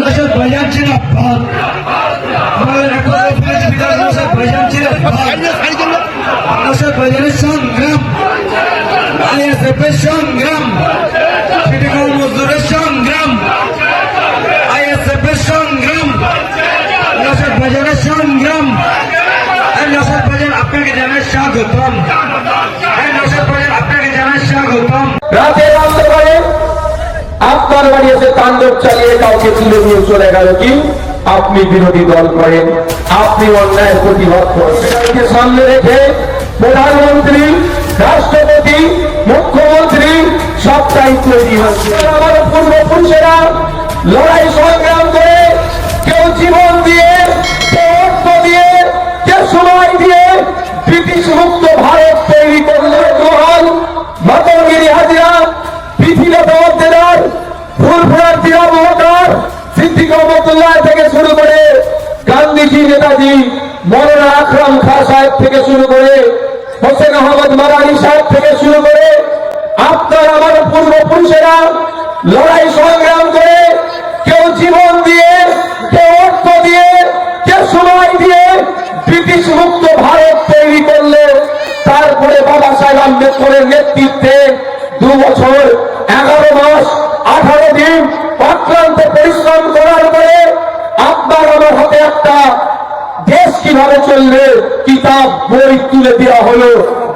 নসর ভাইজান জিন্দাবাদ নসর ভাইজানের সংগ্রাম আইএসএফ সংগ্রাম সিটিকল মজদুরের সংগ্রাম আইএসএফ এর সংগ্রাম নসর ভাইজানের সংগ্রাম। নসর ভাইজান আপনাকে জানাই স্বাগতম। আপনার বানিয়েছে, তাণ্ডব চালিয়ে কাউকে তুলে নিয়ে চলে গেল কি? আপনি বিরোধী দল করেন, আপনি অন্যায় প্রতিবাদ করেন সামনে রেখে প্রধানমন্ত্রী, রাষ্ট্রপতি, মুখ্যমন্ত্রী, সবটাই তৈরি হচ্ছে আমার পূর্বপুরুষেরা গান্ধীজি নেতাজি মৌলানা আকরাম খা সাহেব থেকে শুরু করে হোসেন আহমদ মারানি সাহেব থেকে শুরু করে আপনার আমার পূর্বপুরুষেরা লড়াই সংগ্রাম করে কেউ জীবন দিয়ে, কেউ অর্থ দিয়ে, কেউ সময় দিয়ে ব্রিটিশ মুক্ত ভারত তৈরি করলে তারপরে বাবা সাহেব আম্বেদকরের নেতৃত্বে দু বছর, এগারো মাস আপনার একটা দেশ কীভাবে চলবে? কিতাব, বই তুলে দেওয়া হলো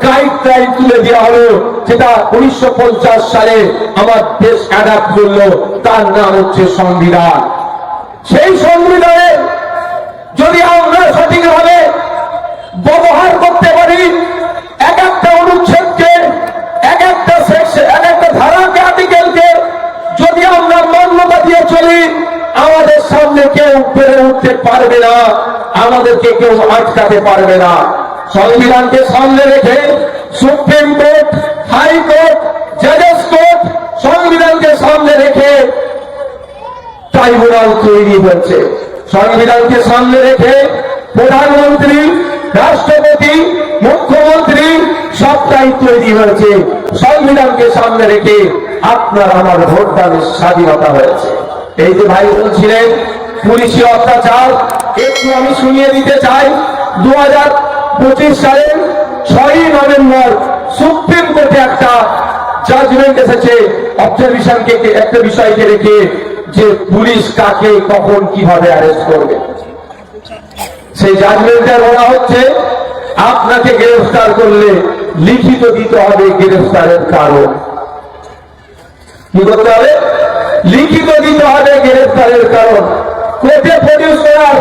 গাইডলাইন তুলে দেওয়া হলো। যেটা উনিশশো সালে আমার দেশ অ্যাডাপ্ট করল, তার নাম হচ্ছে সংবিধান। সেই সংবিধানের যদি আমরা সঠিকভাবে ব্যবহার করতে পারি, এক একটা অনুচ্ছেদকে, এক একটা সেকশন এক একটা ধারাকে আর্টিকেলকে যদি আমরা মান্যতা দিয়ে চলি আমাদের সামনে কেউ পেরে উঠতে পারবে না। আমাদেরকে কেউ আটকাতে পারবে না। সংবিধানকে সামনে রেখে সুপ্রিম কোর্ট হাইকোর্ট জাজেস কোর্ট সংবিধানকে সামনে রেখে ট্রাইব্যুনাল তৈরি হয়েছে। সংবিধানকে সামনে রেখে প্রধানমন্ত্রী, রাষ্ট্রপতি, মুখ্যমন্ত্রী সবটাই তৈরি হয়েছে। সংবিধানকে সামনে রেখে আপনার আমার ভোটদানের স্বাধীনতা হয়েছে। এই যে ভাই বলছিলেন পুলিশি অত্যাচার, একটু আমি শুনিয়ে দিতে চাই দু হাজার পঁচিশ সালের ছয়ই নভেম্বর সুপ্রিম কোর্টে একটা জাজমেন্ট এসেছে। অবজারভেশনকে একটা বিষয়কে রেখে যে পুলিশ কাকে, কখন, কীভাবে অ্যারেস্ট করবে। সেই জাজমেন্টে বলা হচ্ছে, আপনাকে গ্রেফতার করলে লিখিত দিতে হবে গ্রেফতারের কারণ। কি করতে হবে? লিখিত দিতে হবে গ্রেফতারের কারণ। কোর্টে প্রডিউস করার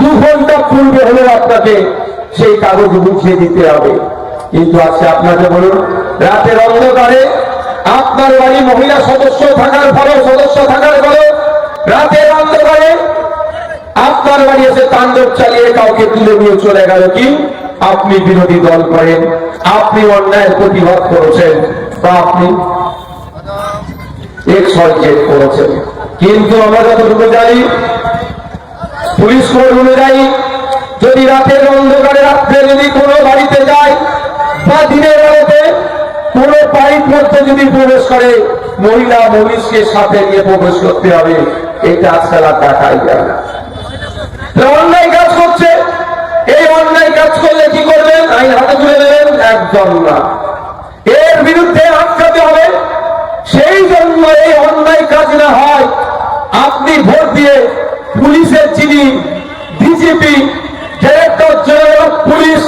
দু ঘণ্টা পূর্বে হলেও আপনাকে সেই কাগজ বুঝিয়ে দিতে হবে। কিন্তু আজকে আপনাকে বলুন, রাতের অন্ধকারে আপনার বাড়ি মহিলা সদস্য থাকার পরেও সদস্য থাকার পরেও রাতের অন্ধকারে আপনার বাড়ি এসে তাণ্ডব চালিয়ে কাউকে তুলে নিয়ে চলে গেল কি? আপনি বিরোধী দল করেন, আপনি অন্যায়ের প্রতিবাদ করেছেন, বা আপনি করেছেন কিন্তু আমরা যতটুকু জানি, পুলিশ কোড অনুযায়ী, যদি রাতের অন্ধকারে রাত্রে যদি কোনো বাড়িতে যায়, বা দিনের আলোতে কোনো পাইপ মধ্যে যদি প্রবেশ করে, মহিলা মহিষকে সাথে নিয়ে প্রবেশ করতে হবে। এটা আজকাল আর দেখাই যায় না। অন্যায় কাজ করছে। এই অন্যায় কাজ করলে কি করবেন? আইন হাতে তুলে দেবেন একদম না এর বিরুদ্ধে আটকাতে হবে সেই জন্য এই অন্যায় কাজ না হয়। আপনি ভোট দিয়ে পুলিশের যিনি DGP director general of police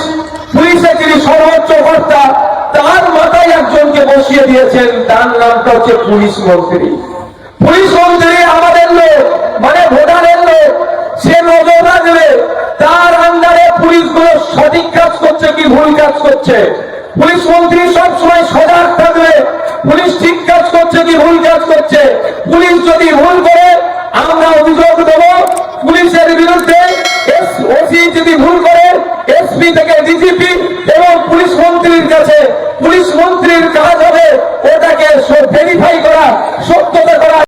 পুলিশের যিনি সর্বোচ্চ কর্তা, তার মাথায় একজনকে বসিয়ে দিয়েছেন। তার নামটা হচ্ছে পুলিশ মন্ত্রী। পুলিশ মন্ত্রী আমাদের লোক মানে ভোটারের লোক। সে নজর রাখবে তার আন্ডারে পুলিশগুলো সঠিক কাজ করছে কি ভুল কাজ করছে। পুলিশ মন্ত্রী সবসময় সজাগ থাকবে। পুলিশ ঠিক কি ভুল কাজ করছে, পুলিশ যদি ভুল করে, আমরা অভিযোগ দেব। পুলিশের বিরুদ্ধে ওসি যদি ভুল করে এসপি থেকে ডিজিপি এবং পুলিশ মন্ত্রীর কাছে, পুলিশ মন্ত্রীর কাজ হবে। ওটাকে ভেরিফাই করা, সত্যতা করা।